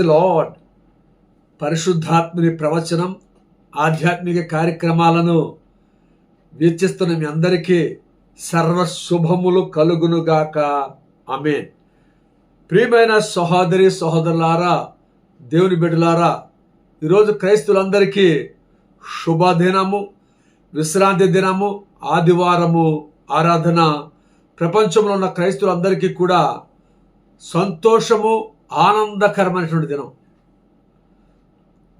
The lord పరిశుద్ధాత్మని ప్రవచనం ఆధ్యాత్మిక కార్యక్రమాలను వీక్షిస్తున్న మీ అందరికీ సర్వ శుభములు కలుగునుగాక. ఆమె ప్రియమైన సహోదరి సహోదరులారా దేవుని బిడ్డలారా ఈరోజు క్రైస్తులందరికీ శుభదినము విశ్రాంతి దినము ఆదివారము ఆరాధన. ప్రపంచంలో ఉన్న క్రైస్తులందరికీ కూడా సంతోషము ఆనందకరమైనటువంటి దినం.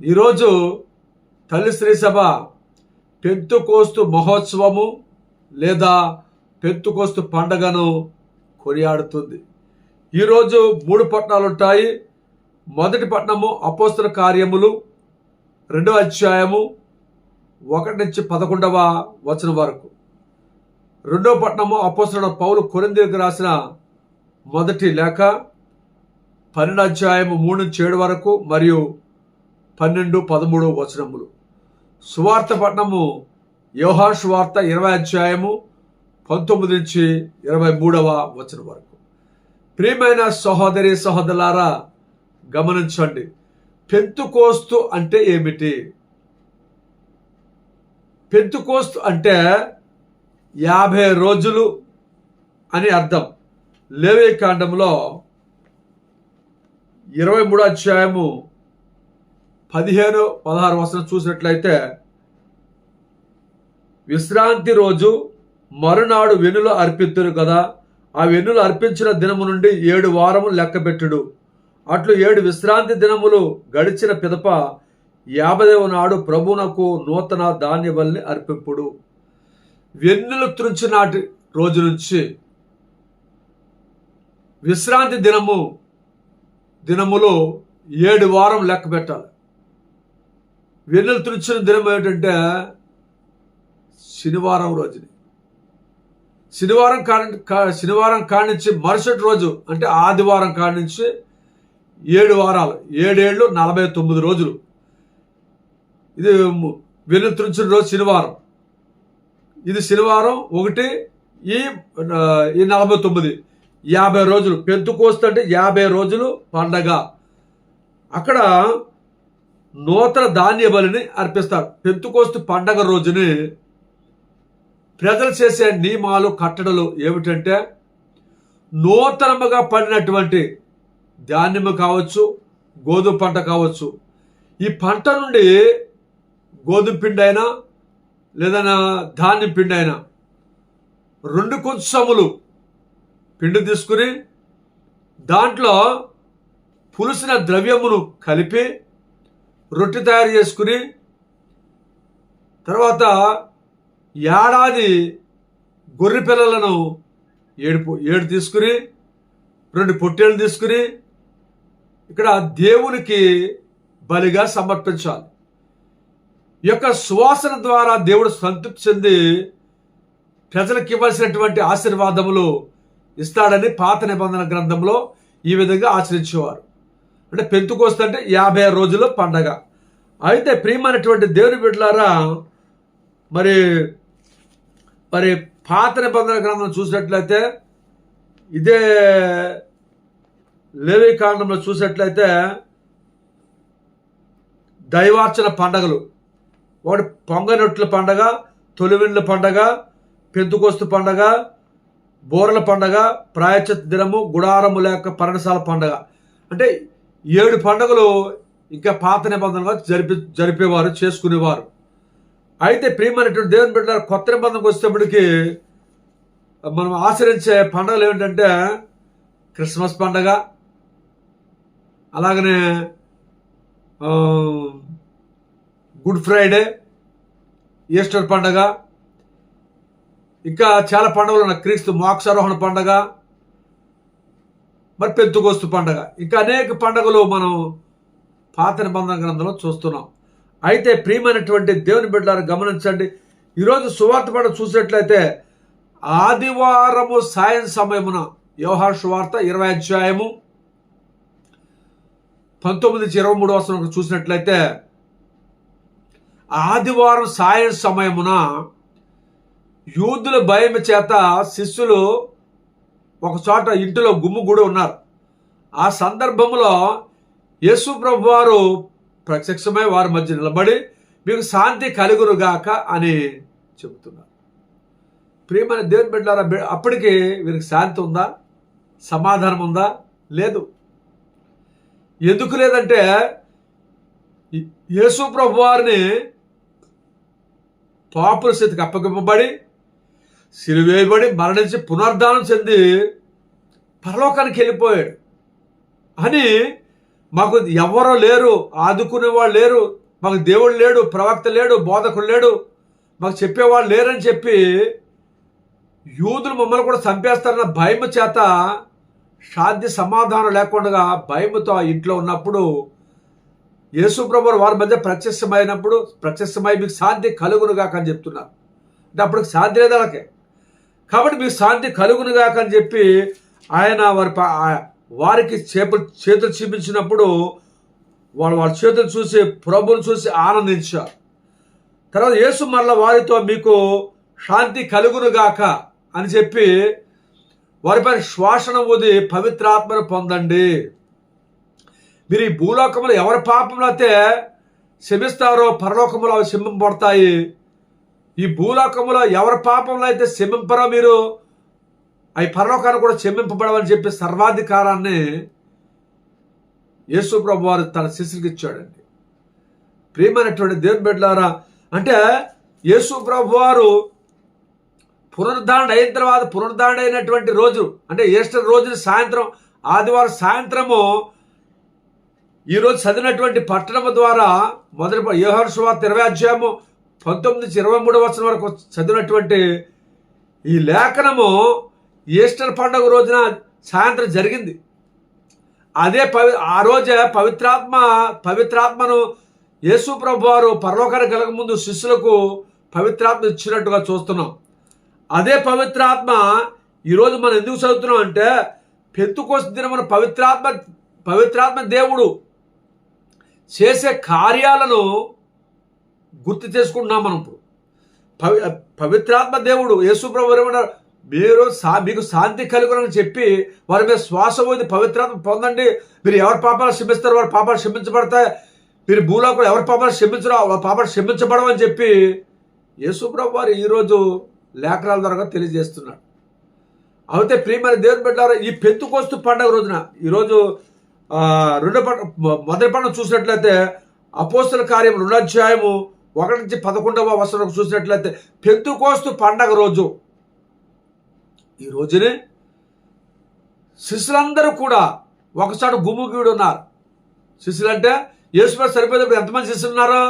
ఈరోజు తల్లి శ్రీ సభ పెంతుకోస్తు మహోత్సవము లేదా పెంతుకోస్తు పండగను కొనియాడుతుంది. ఈరోజు మూడు పట్టణాలు ఉంటాయి. మొదటి పట్టణము అపోస్తుల కార్యములు రెండవ అధ్యాయము ఒకటి నుంచి పదకొండవ వచనం వరకు. రెండవ పట్టణము అపోస్తల పౌలు కొరిందీలకు రాసిన మొదటి లేఖ. పన్నెండు అధ్యాయము మూడు నుంచి ఏడు వరకు మరియు పన్నెండు పదమూడు వచనములు. సువార్త పట్టణము యోహాన్ సువార్త ఇరవై అధ్యాయము పంతొమ్మిది నుంచి ఇరవై మూడవ వచనం వరకు. ప్రియమైన సహోదరి సహోదరులారా గమనించండి. పెంతుకోస్తు అంటే ఏమిటి? పెంతుకోస్తు అంటే యాభై రోజులు అని అర్థం. లేవే కాండంలో ఇరవై మూడో అధ్యాయము పదిహేను పదహారు వసనం చూసినట్లయితే విశ్రాంతి రోజు మరునాడు వెనులు అర్పిత్తురు కదా ఆ వెన్నులు అర్పించిన దినము నుండి ఏడు వారములు లెక్కపెట్టుడు అట్లు ఏడు విశ్రాంతి దినములు గడిచిన పిదప యాభైవ నాడు ప్రభునకు నూతన ధాన్యబల్ని అర్పింపుడు. వెన్నులు త్రుంచి నాటి రోజు నుంచి విశ్రాంతి దినము దినములో ఏడు వారం లెక్క పెట్టాలి. వెన్నులు తుడిచిన దినం ఏమిటంటే శనివారం రోజుని. శనివారం కాడి కా- శనివారం కాడి నుంచి మరుసటి రోజు అంటే ఆదివారం కాడి నుంచి ఏడు వారాలు ఏడేళ్ళు నలభై తొమ్మిది రోజులు. ఇది వెన్నులు తుడిచిన రోజు శనివారం. ఇది శనివారం ఒకటి ఈ ఈ నలభై తొమ్మిది. యాభై రోజులు. పెంతుకోస్తు అంటే యాభై రోజులు పండగ. అక్కడ నూతన ధాన్య బలిని అర్పిస్తారు. పెంతుకోస్తు పండగ రోజుని ప్రజలు చేసే నియమాలు కట్టడలు ఏమిటంటే నూతనముగా పడినటువంటి ధాన్యము కావచ్చు గోధుమ పంట కావచ్చు. ఈ పంట నుండి గోధుమ పిండి అయినా లేదా ధాన్యం పిండి అయినా రెండు కొంచెములు పిండి తీసుకుని దాంట్లో పులిసిన ద్రవ్యమును కలిపి రొట్టె తయారు చేసుకుని తర్వాత ఏడాది గొర్రె పిల్లలను ఏడు ఏడు తీసుకుని రెండు పొట్టేళ్ళు తీసుకుని ఇక్కడ దేవునికి బలిగా సమర్పించాలి. ఈ యొక్క సువాసన ద్వారా దేవుడు సంతృప్తి చెంది ప్రజలకు ఇవ్వాల్సినటువంటి ఆశీర్వాదములు ఇస్తాడని పాత నిబంధన గ్రంథంలో ఈ విధంగా ఆచరించేవారు. అంటే పెంతుకోస్త అంటే యాభై ఆరు రోజుల పండగ. అయితే ప్రియమైనటువంటి దేవుని బిడ్డలారా మరి మరి పాత నిబంధన గ్రంథం చూసినట్లయితే ఇదే లేవి కాండంలో చూసినట్లయితే దైవార్చన పండగలు. ఒకటి పొంగనొట్ల పండగ తొలివిండ్ల పండగ పెంతుకోస్తు పండగ బోరల పండగ ప్రాయచిత దినము గుడారము లేక పర్ణశాల పండగ. అంటే ఏడు పండగలు ఇంకా పాత నిబంధనగా జరిపి జరిపేవారు చేసుకునేవారు. అయితే ప్రియమైనటువంటి దేవుని బిడ్డ కొత్త నిబంధనకు వచ్చేటప్పటికి మనం ఆచరించే పండుగలు ఏమిటంటే క్రిస్మస్ పండగ అలాగనే గుడ్ ఫ్రైడే ఈస్టర్ పండగ ఇంకా చాలా పండుగలు ఉన్నాయి. క్రీస్తు మోక్షారోహణ పండగ మరి పెంతుకోస్తు పండగ. ఇంకా అనేక పండుగలు మనం పాత నిబంధన గ్రంథంలో చూస్తున్నాం. అయితే ప్రియమైనటువంటి దేవుని బిడ్డలను గమనించండి. ఈరోజు సువార్త పండుగ చూసినట్లయితే ఆదివారము సాయం సమయమున యోహార్ సువార్త ఇరవై అధ్యాయము పంతొమ్మిది నుంచి ఇరవై మూడు వస్తున్న చూసినట్లయితే ఆదివారం సాయం సమయమున యూదుల భయం చేత శిష్యులు ఒక చోట ఇంటిలో గుమ్ముగూడి ఉన్నారు. ఆ సందర్భంలో యేసు ప్రభు వారు ప్రత్యక్షమై వారి మధ్య నిలబడి మీకు శాంతి కలుగురుగాక అని చెబుతున్నారు. ప్రియమైన దేవుని బిడ్డారా అప్పటికే అప్పటికి వీరికి శాంతి ఉందా? సమాధానం ఉందా? లేదు. ఎందుకు లేదంటే యేసు ప్రభు వారిని పాపుల స్థితికి అప్పగింపబడి సిలువేయబడి మరణించి పునర్ధానం చెంది పరలోకానికి వెళ్ళిపోయాడు. అని మాకు ఎవరో లేరు ఆదుకునే వాళ్ళు లేరు మాకు దేవుడు లేడు ప్రవక్త లేడు బోధకుడు లేడు మాకు చెప్పేవాళ్ళు లేరని చెప్పి యూదులు మమ్మల్ని కూడా చంపేస్తారన్న భయం చేత శాంతి సమాధానం లేకుండా భయముతో ఆ ఇంట్లో ఉన్నప్పుడు యేసుప్రభు వారి మధ్య ప్రత్యక్షమైనప్పుడు ప్రత్యక్షమై మీకు శాంతి కలుగునుగాక అని చెప్తున్నారు. అంటే అప్పుడు శాంతి లేదు వాళ్ళకి. కాబట్టి మీకు శాంతి కలుగునుగాక అని చెప్పి ఆయన వారి వారికి చేపలు చేతులు చూపించినప్పుడు వాళ్ళు వాళ్ళ చేతులు చూసి ప్రభుని చూసి ఆనందించారు. తర్వాత యేసు మరల వారితో మీకు శాంతి కలుగునుగాక అని చెప్పి వారిపై శ్వాసన ఊది పవిత్రాత్మను పొందండి. మీరు ఈ భూలోకంలో ఎవరి పాపములు అయితే క్షమిస్తారో పరలోకములు అవి క్షమింపబడతాయి. ఈ భూలోకములో ఎవరి పాపంలో అయితే క్షమింపరో మీరు అవి పరలోకాన్ని కూడా క్షమింపబడవని చెప్పి సర్వాధికారాన్ని యేసు ప్రభు వారు తన శిష్యుడికి ఇచ్చాడండి. ప్రియమైనటువంటి దేవుని బిడ్డలారా అంటే యేసు ప్రభు వారు పునరుద్ధారణ అయిన తర్వాత పునరుద్ధారణ అయినటువంటి రోజు అంటే ఈస్టర్ రోజున సాయంత్రం ఆదివారం సాయంత్రము ఈరోజు చదివినటువంటి పట్టణము ద్వారా మొదటి యోహర్ సువార్త ఇరవై అధ్యాయము పంతొమ్మిది నుంచి ఇరవై మూడు వచ్చిన వరకు చదివినటువంటి ఈ లేఖనము ఈస్టర్ పండుగ రోజున సాయంత్రం జరిగింది. అదే పవి ఆ రోజే పవిత్రాత్మ పవిత్రాత్మను యేసు ప్రభు వారు పరలోకానికి కలగ ముందు శిష్యులకు పవిత్రాత్మ ఇచ్చినట్టుగా చూస్తున్నాం. అదే పవిత్రాత్మ ఈరోజు మనం ఎందుకు చదువుతున్నాం అంటే పెంతుకోస దినమున పవిత్రాత్మ పవిత్రాత్మ దేవుడు చేసే కార్యాలను గుర్తు చేసుకుంటున్నాం మనం ఇప్పుడు. పవి పవిత్రాత్మ దేవుడు యేసుప్రభు ఏమన్నారు మీరు సా మీకు శాంతి కలుగునని చెప్పి వారి మీద శ్వాస పోయింది పవిత్రాత్మ పొందండి. మీరు ఎవరి పాపాలు క్షమిస్తారు? వారి పాపాలు క్షమించబడతాయి. మీరు భూలోకంలో ఎవరి పాపాలు క్షమించరు? వాళ్ళ పాపాలు క్షమించబడమని చెప్పి యేసుప్రభు వారు ఈరోజు లేఖనాల ద్వారా తెలియజేస్తున్నాడు అయితే ప్రియమైన దేవుని బిడ్డారా ఈ పెంతుకోస్తు పండగ రోజున ఈరోజు రెండు రెండో పండుగ మొదటి పండుగ చూసినట్లయితే అపోస్తుల కార్యం రెండో అధ్యాయము ఒకటి నుంచి పదకొండవ వసరం చూసినట్లయితే పెంతుకోస్తు పండగ రోజు. ఈ రోజునే శిష్యులందరూ కూడా ఒకసారి గుమ్ముగీడు ఉన్నారు శిష్యులు అంటే యేసుప్రభు సరిపోయేటప్పుడు ఎంతమంది శిష్యులు ఉన్నారు?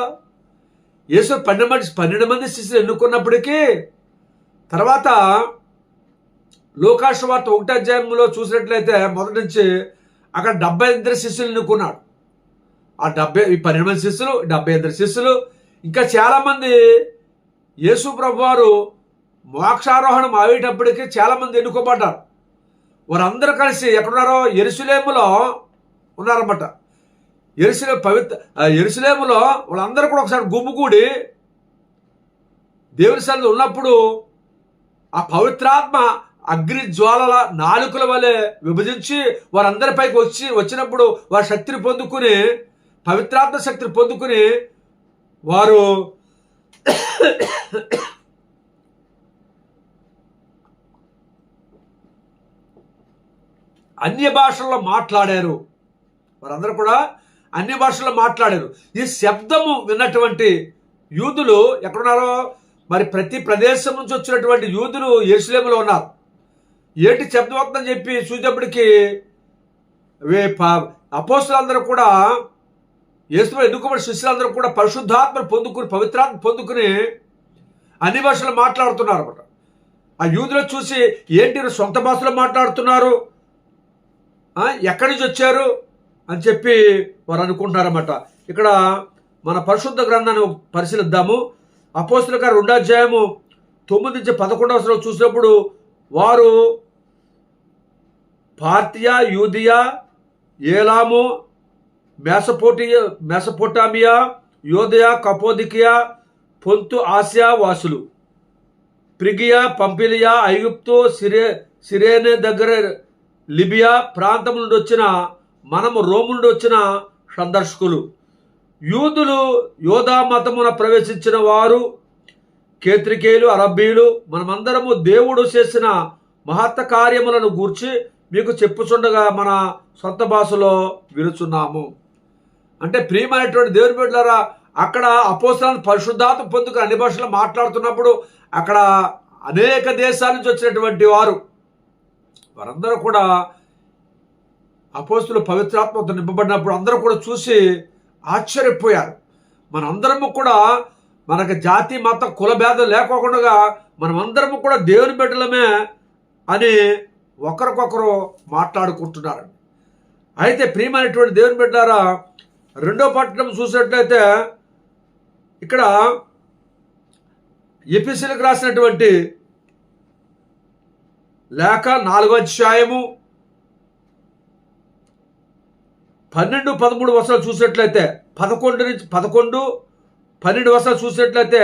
యేసు పన్నెండు మంది పన్నెండు మంది శిష్యులు ఎన్నుకున్నప్పటికీ తర్వాత లోకాష్ వార్త ఒకటి అధ్యాయంలో చూసినట్లయితే మొదటి నుంచి అక్కడ డెబ్బై ఇద్దరు శిష్యులు ఎన్నుకున్నాడు ఆ డెబ్బై ఈ పన్నెండు మంది శిష్యులు డెబ్బై ఇద్దరు శిష్యులు ఇంకా చాలామంది యేసు ప్రభు వారు మోక్షారోహణం అయ్యేటప్పటికి చాలామంది ఎన్నుకోబడ్డారు. వారందరూ కలిసి ఎక్కడున్నారో? ఎరుసలేములో ఉన్నారన్నమాట. ఎరుసలే పవిత్ర ఎరుసలేములో వాళ్ళందరూ కూడా ఒకసారి గుమ్ముకూడి దేవుని సన్నిధి ఉన్నప్పుడు ఆ పవిత్రాత్మ అగ్ని జ్వాలల నాలుకల వలె విభజించి వారందరిపైకి వచ్చి వచ్చినప్పుడు వారి శక్తిని పొందుకుని పవిత్రాత్మ శక్తిని పొందుకుని వారు అన్య భాషల్లో మాట్లాడారు. వారందరూ కూడా అన్య భాషల్లో మాట్లాడారు. ఈ శబ్దము విన్నటువంటి యూదులు ఎక్కడున్నారో? మరి ప్రతి ప్రదేశం నుంచి వచ్చినటువంటి యూదులు ఏసులేములో ఉన్నారు. ఏంటి శబ్దం వస్తుందని చెప్పి చూసేటప్పటికి వే- అపోస్తులందరూ కూడా యేసులో ఎన్నుకోబడి శిష్యులందరూ కూడా పరిశుద్ధాత్మను పొందుకుని పవిత్రాత్మ పొందుకుని అన్ని భాషలు మాట్లాడుతున్నారు అనమాట ఆ యూదులు చూసి ఏంటి సొంత భాషలో మాట్లాడుతున్నారు? ఎక్కడి నుంచి వచ్చారు? అని చెప్పి వారు అనుకుంటున్నారన్నమాట. ఇక్కడ మన పరిశుద్ధ గ్రంథాన్ని పరిశీలిద్దాము. అపోస్తుల గారు రెండో అధ్యాయము తొమ్మిది నుంచి పదకొండవ సంవత్సరం చూసినప్పుడు వారు పార్తియా యూదియా ఏలాము మెసపోటియా మెసపోటామియా యోధయా కపోదికియా పొంతు ఆసియా వాసులు. ప్రిగియా పంపిలియా ఐగుప్తు సిరే సిరేనే దగ్గర లిబియా ప్రాంతం నుండి వచ్చిన మనము రోము నుండి వచ్చిన సందర్శకులు. యూదులు యోధా మతమున ప్రవేశించిన వారు కేత్రికేయులు అరబ్బీలు మనమందరము దేవుడు చేసిన మహత్త కార్యములను గూర్చి మీకు చెప్పుచుండగా మన సొంత భాషలో విరుచున్నాము అంటే ప్రియమైనటువంటి దేవుని బిడ్డలారా అక్కడ అపోసరాన్ని పరిశుద్ధాత్మ పొందుకు అన్ని భాషలు మాట్లాడుతున్నప్పుడు అక్కడ అనేక దేశాల నుంచి వచ్చినటువంటి వారు వారందరూ కూడా అపోస్తులు పవిత్రాత్మతో నింపబడినప్పుడు అందరూ కూడా చూసి ఆశ్చర్యపోయారు. మనందరము కూడా మనకు జాతి మత కుల భేదం లేకోకుండా మనమందరము కూడా దేవుని బిడ్డలమే అని ఒకరికొకరు మాట్లాడుకుంటున్నారు అయితే ప్రియమైనటువంటి దేవుని బిడ్డారా రెండో పట్టణం చూసినట్లయితే ఇక్కడ ఎపిసిలకు రాసినటువంటి లేఖ నాలుగో అధ్యాయము పన్నెండు పదమూడు వర్షాలు చూసినట్లయితే పదకొండు నుంచి పదకొండు పన్నెండు వర్షాలు చూసినట్లయితే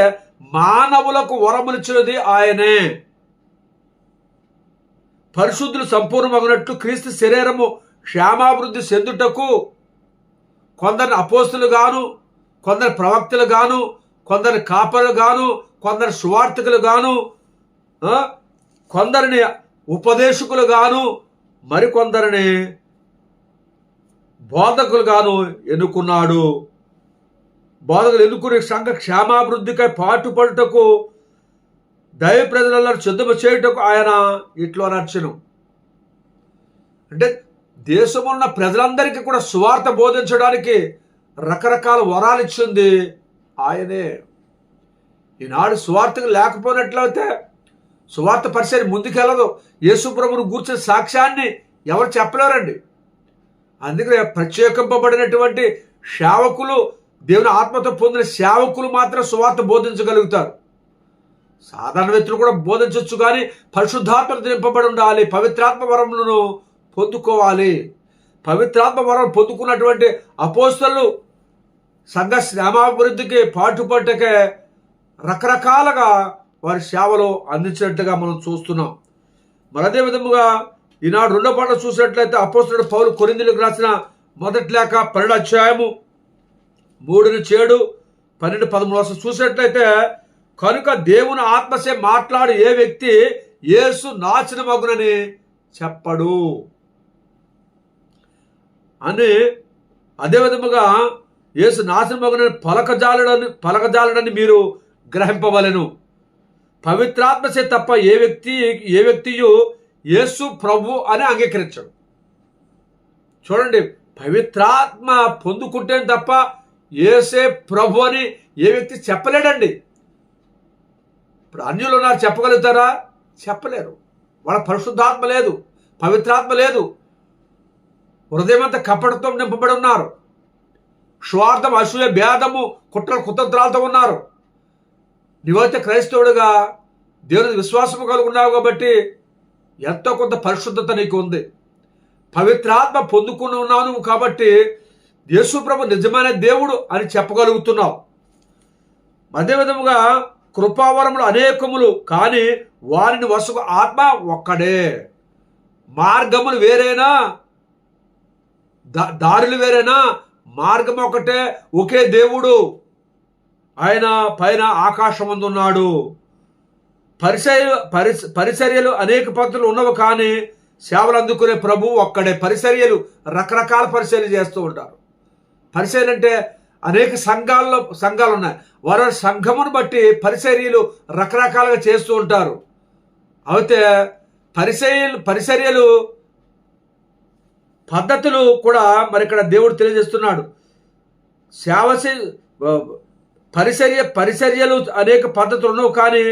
మానవులకు వరములిచ్చినది ఆయనే. పరిశుద్ధులు సంపూర్ణమగినట్లు క్రీస్తు శరీరము క్షేమాభివృద్ధి చెందుటకు కొందరిని అపోస్తులు గాను కొందరు ప్రవక్తలు గాను కొందరు కాపరులు గాను కొందరు సువార్థకులు గాను కొందరిని ఉపదేశకులు గాను మరికొందరిని బోధకులు గాను ఎన్నుకున్నాడు. బోధకులు ఎన్నుకునే సంఘ క్షేమాభివృద్ధికై పాటుపడుటకు దైవ ప్రజలలో సిద్ధము చేయుటకు ఆయన ఇట్లో నచ్చను అంటే దేశమున్న ప్రజలందరికీ కూడా సువార్త బోధించడానికి రకరకాల వరాలు ఇచ్చింది ఆయనే. ఈనాడు సువార్తకు లేకపోయినట్లయితే సువార్త పరిచయం ముందుకెళ్ళదు. యేసుప్రభుని కూర్చున్న సాక్ష్యాన్ని ఎవరు చెప్పలేరండి. అందుకే ప్రత్యేకింపబడినటువంటి సేవకులు దేవుని ఆత్మతో పొందిన సేవకులు మాత్రం సువార్త బోధించగలుగుతారు. సాధారణ వ్యక్తులు కూడా బోధించవచ్చు కానీ పరిశుద్ధాత్మ నింపబడి ఉండాలి. పవిత్రాత్మ వరములను పొందుకోవాలి. పవిత్రాత్మ వరం పొందుకున్నటువంటి అపోస్తలు సంఘ శ్రమాభివృద్ధికి పాటుపట్టకే రకరకాలుగా వారి సేవలు అందించినట్టుగా మనం చూస్తున్నాం. మరి అదే విధముగా ఈనాడు రెండో పాట చూసినట్లయితే అపోస్తుడు పౌలు కొరిందులకు రాసిన మొదటి లేక పన్నెండు అధ్యాయము మూడుని చేడు పన్నెండు పదమూడు వర్షం చూసినట్లయితే కనుక దేవుని ఆత్మసే మాట్లాడు ఏ వ్యక్తి యేసు నాశనమగునని చెప్పడు. అని అదే విధముగా యేసు నాశనమగునని పలకజాలడని పలకజాలడని మీరు గ్రహింపవలెను. పవిత్రాత్మసే తప్ప ఏ వ్యక్తి ఏ వ్యక్తియు యేసు ప్రభు అని అంగీకరించడు. చూడండి పవిత్రాత్మ పొందుకుంటే తప్ప ఏసే ప్రభు అని ఏ వ్యక్తి చెప్పలేడండి. ఇప్పుడు అన్యులు ఉన్నారు చెప్పగలుగుతారా? చెప్పలేరు. వాళ్ళ పరిశుద్ధాత్మ లేదు పవిత్రాత్మ లేదు. హృదయమంతా కపటతో నింపబడి ఉన్నారు. స్వార్థం అసూయ భేదము కుట్ర కుతంత్రాలతో ఉన్నారు. నీవైతే క్రైస్తవుడిగా దేవుని విశ్వాసము కలుగున్నావు కాబట్టి ఎంతో కొంత పరిశుద్ధత నీకు ఉంది. పవిత్రాత్మ పొందుకుని ఉన్నావు కాబట్టి యేసుప్రభు నిజమైన దేవుడు అని చెప్పగలుగుతున్నావు. అదే విధముగా కృపావరములు అనేకములు కానీ వారిని వసుకు ఆత్మ ఒక్కడే. మార్గములు వేరేనా దారులు వేరేనా మార్గం ఒకటే ఒకే దేవుడు. ఆయన పైన ఆకాశమందున్నాడు. పరిచయ పరిచ పరిచర్యలు అనేక పద్ధతులు ఉన్నవి కానీ సేవలు అందుకునే ప్రభు ఒక్కడే. పరిచర్యలు రకరకాల పరిచర్యలు చేస్తూ ఉంటారు. పరిచర్యలు అంటే అనేక సంఘాల్లో సంఘాలు ఉన్నాయి వారి సంఘమును బట్టి పరిచర్యలు రకరకాలుగా చేస్తూ ఉంటారు. అయితే పరిచర్యలు పరిచర్యలు పద్ధతులు కూడా మరి ఇక్కడ దేవుడు తెలియజేస్తున్నాడు. సేవ పరిచర్య పరిచర్యలు అనేక పద్ధతులు ఉన్నావు కానీ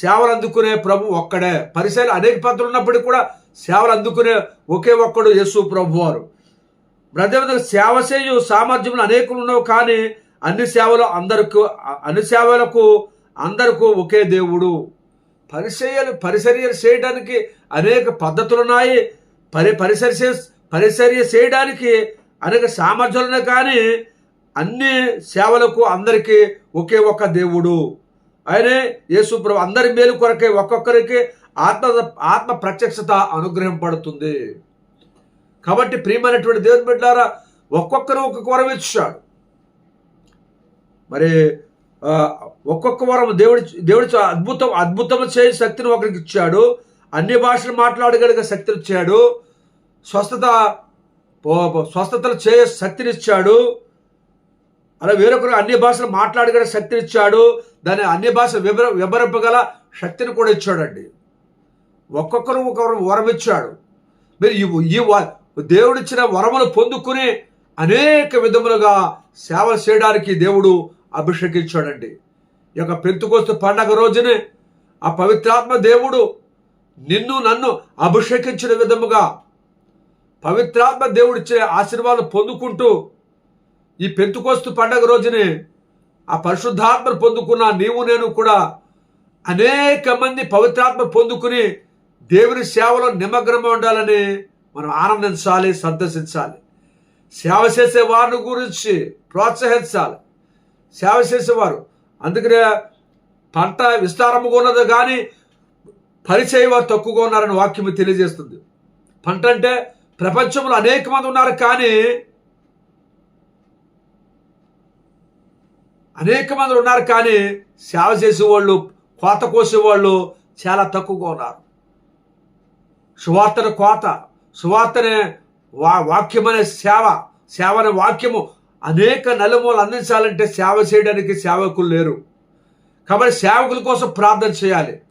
సేవలు అందుకునే ప్రభు ఒక్కడే. పరిచర్యలు అనేక పద్ధతులు ఉన్నప్పటికీ కూడా సేవలు అందుకునే ఒకే ఒక్కడు యేసు ప్రభు వారు. అదేవిధంగా సేవ చేయు సామర్థ్యములు అనేకులు ఉన్నవి కానీ అన్ని సేవలు అందరికి అన్ని సేవలకు అందరికీ ఒకే దేవుడు. పరిచర్యలు పరిచర్యలు చేయడానికి అనేక పద్ధతులు ఉన్నాయి. పరి పరిచర్య పరిచర్య చేయడానికి అనేక సామర్థ్యాలను కానీ అన్ని సేవలకు అందరికీ ఒకే ఒక్క దేవుడు. ఆయనే యేసు ప్రభు అందరి మేలు కొరకే ఒక్కొక్కరికి ఆత్మ ఆత్మ ప్రత్యక్షత అనుగ్రహం పడుతుంది కాబట్టి ప్రియమైనటువంటి దేవుని బిడ్డారా ఒక్కొక్కరు ఒక్కొక్క వరం ఇచ్చాడు. మరి ఒక్కొక్క వరం దేవుడి దేవుడి అద్భుతం అద్భుతం చేయ శక్తిని ఒకరికి ఇచ్చాడు. అన్ని భాషలు మాట్లాడగలిగే శక్తిని ఇచ్చాడు. స్వస్థత స్వస్థతలు చేయ శక్తిని ఇచ్చాడు అలా వేరొకరు అన్ని భాషలు మాట్లాడగల శక్తినిచ్చాడు. దాని అన్ని భాష వివర వివరింపగల శక్తిని కూడా ఇచ్చాడండి. ఒక్కొక్కరు ఒకరు వరం ఇచ్చాడు మీరు ఈ ఈ వ- దేవుడిచ్చిన వరములు పొందుకుని అనేక విధములుగా సేవ చేయడానికి దేవుడు అభిషేకించాడండి. ఈ యొక్క పెంతుకోస్తు పండగ రోజునే ఆ పవిత్రాత్మ దేవుడు నిన్ను నన్ను అభిషేకించిన విధముగా పవిత్రాత్మ దేవుడిచ్చే ఆశీర్వాదం పొందుకుంటూ ఈ పెంతుకోస్తు పండగ రోజునే ఆ పరిశుద్ధాత్మ పొందుకున్న నీవు నేను కూడా అనేక మంది పవిత్రాత్మ పొందుకుని దేవుని సేవలో నిమగ్నమై ఉండాలని మనం ఆనందించాలి సంతసించాలి సేవ చేసే వారిని గురించి ప్రోత్సహించాలి. సేవ చేసేవారు. అందుకనే పంట విస్తారముగా ఉన్నది కానీ పరిచయ వారు తక్కువగా ఉన్నారని వాక్యము తెలియజేస్తుంది. పంట అంటే ప్రపంచంలో అనేక మంది ఉన్నారు కానీ అనేక మంది ఉన్నారు కానీ సేవ చేసేవాళ్ళు కోత కోసేవాళ్ళు చాలా తక్కువగా ఉన్నారు. సువార్తన కోత సువార్తనే వా వాక్యం అనే సేవ సేవ అనే వాక్యము. అనేక నలుమూలు అందించాలంటే సేవ చేయడానికి సేవకులు లేరు. కాబట్టి సేవకుల కోసం ప్రార్థన చేయాలి.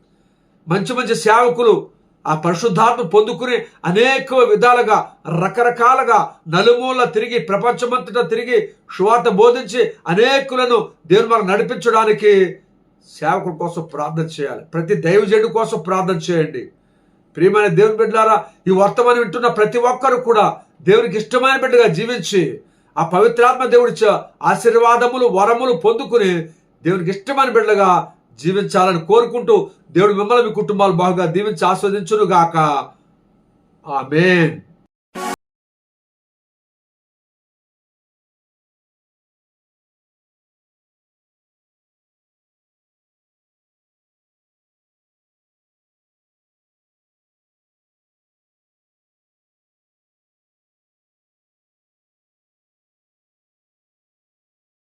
మంచి మంచి సేవకులు ఆ పరిశుద్ధాత్మ పొందుకుని అనేక విధాలుగా రకరకాలుగా నలుమూల తిరిగి ప్రపంచమంతటా తిరిగి శువార్త బోధించి అనేకులను దేవుని మనం నడిపించడానికి సేవకుల కోసం ప్రార్థన చేయాలి. ప్రతి దైవజనుడి కోసం ప్రార్థన చేయండి. ప్రియమైన దేవుని బిడ్డలారా ఈ వర్తమానం వింటున్న ప్రతి ఒక్కరు కూడా దేవునికి ఇష్టమైన బిడ్డగా జీవించి ఆ పవిత్రాత్మ దేవుడి ఆశీర్వాదములు వరములు పొందుకుని దేవునికి ఇష్టమైన బిడ్డగా జీవించాలని కోరుకుంటూ దేవుడు మిమ్మల్ని మీ కుటుంబాలు బాగుగా దీవించి ఆస్వాదించును గాక ఆమెన్.